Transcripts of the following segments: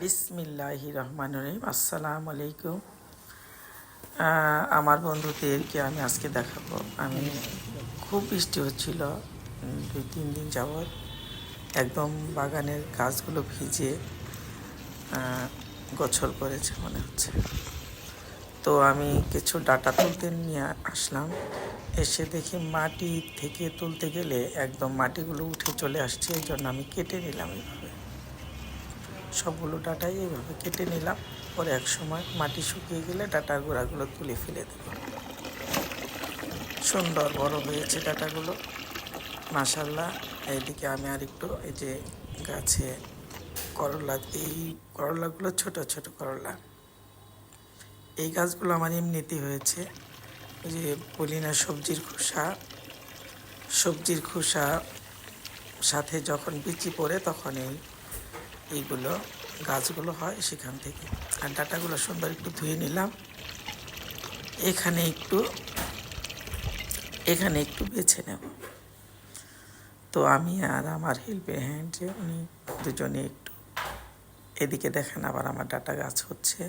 বিসমিল্লাহি রহমান রহিম। আসসালামু আলাইকুম। আমার বন্ধুদেরকে আমি আজকে দেখাবো। আমি খুব বৃষ্টি হচ্ছিল দুই, তিন দিন যাবৎ একদম বাগানের গাছগুলো ভিজে গোছল করেছে মনে হচ্ছে। তো আমি কিছু ডাটা তুলতে নিয়ে আসলাম। এসে দেখি মাটি থেকে তুলতে গেলে একদম মাটিগুলো উঠে চলে আসছে, এই জন্য আমি কেটে নিলাম এইভাবে সবগুলো ডাটাই এইভাবে কেটে নিলাম। পরে এক সময় মাটি শুকিয়ে গেলে ডাটার গোড়াগুলো তুলে ফেলে দেব। সুন্দর বড় হয়েছে ডাটাগুলো। মাসাল্লাহ এইদিকে আমি আর একটু এই যে গাছে করলা, এই করলাগুলো ছোট ছোট করলা। এই গাছগুলো আমার এমনিতেই হয়েছে। যে বলি না সবজির খোসা সবজির খোসা সাথে যখন বিচি পড়ে তখন এই এইগুলো গাছগুলো হয় সেখান থেকে। আর ডাটাগুলো সুন্দর একটু ধুয়ে নিলাম। এখানে একটু এখানে একটু বেছে নেব। তো আমি আর আমার হেল্পের হ্যান্ড যে উনি দুজনে একটু এদিকে দেখেন আবার আমার ডাটা গাছ হচ্ছে।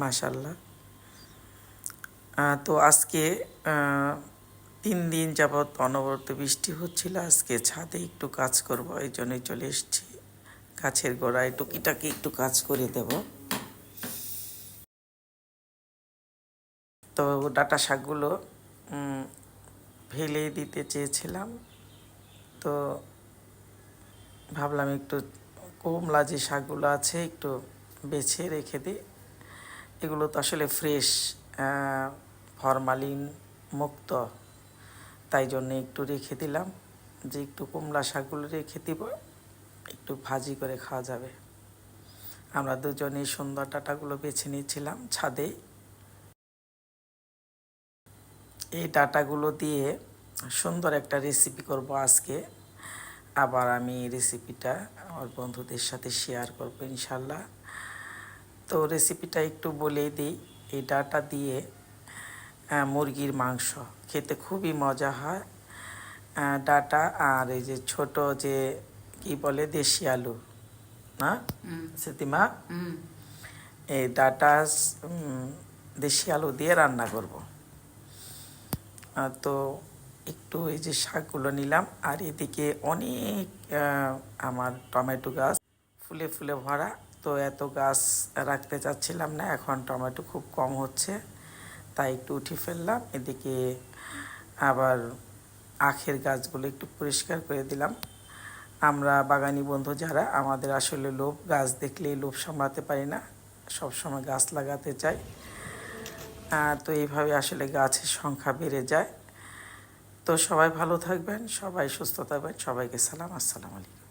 মাশাল্লাহ তো আজকে তিন দিন যাবৎ অনবরত বৃষ্টি হচ্ছিল। আজকে ছাদে একটু কাজ করব, এই জন্যই চলে এসেছি। গাছের গোড়ায় টুকিটাকি একটু কাজ করে দেব। তো ডাটা শাকগুলো ফেলে দিতে চেয়েছিলাম। তো ভাবলাম একটু কমলা যে শাকগুলো আছে একটু বেছে রেখে দিই। এগুলো তো আসলে ফ্রেশ ফরমালিন মুক্ত। তাই জন্য একটু রেখে দিলাম। যে একটু কমলা শাকগুলো রেখে দিব, একটু ভাজি করে খাওয়া যাবে। আমরা দুজনেই সুন্দর ডাটাগুলো বেছে নিয়েছিলাম ছাদে। এই ডাটাগুলো দিয়ে সুন্দর একটা রেসিপি করব আজকে। আবার আমি রেসিপিটা আমার বন্ধুদের সাথে শেয়ার করব ইনশাল্লাহ। তো রেসিপিটা একটু বলেই দিই। এই ডাটা দিয়ে মুরগির মাংস। খেতে খুবই মজা হয়। ডাটা আর এই যে ছোট যে কি বলে দেশি আলু না? সেতিমা? এই ডাটা দেশি আলু দিয়ে রান্না করব। তো একটু এই যে শাকগুলো নিলাম আর এদিকে অনেক আমার টমেটো গাছ ফুলে ফুলে ভরা। তো এত গাছ রাখতে চাচ্ছিলাম না এখন টমেটো খুব কম হচ্ছে। তাই একটু উঠে ফেললাম। এদিকে আবার আখের গাছগুলো একটু পরিষ্কার করে দিলাম। আমরা বাগানি বন্ধু যারা, আমাদের আসলে লোভ, গাছ দেখলেই লোভ সামলাতে পারি না। সবসময় গাছ লাগাতে চাই। তো এইভাবে আসলে গাছের সংখ্যা বেড়ে যায়। তো সবাই ভালো থাকবেন, সবাই সুস্থ থাকবেন, সবাইকে সালাম, আসসালামু আলাইকুম।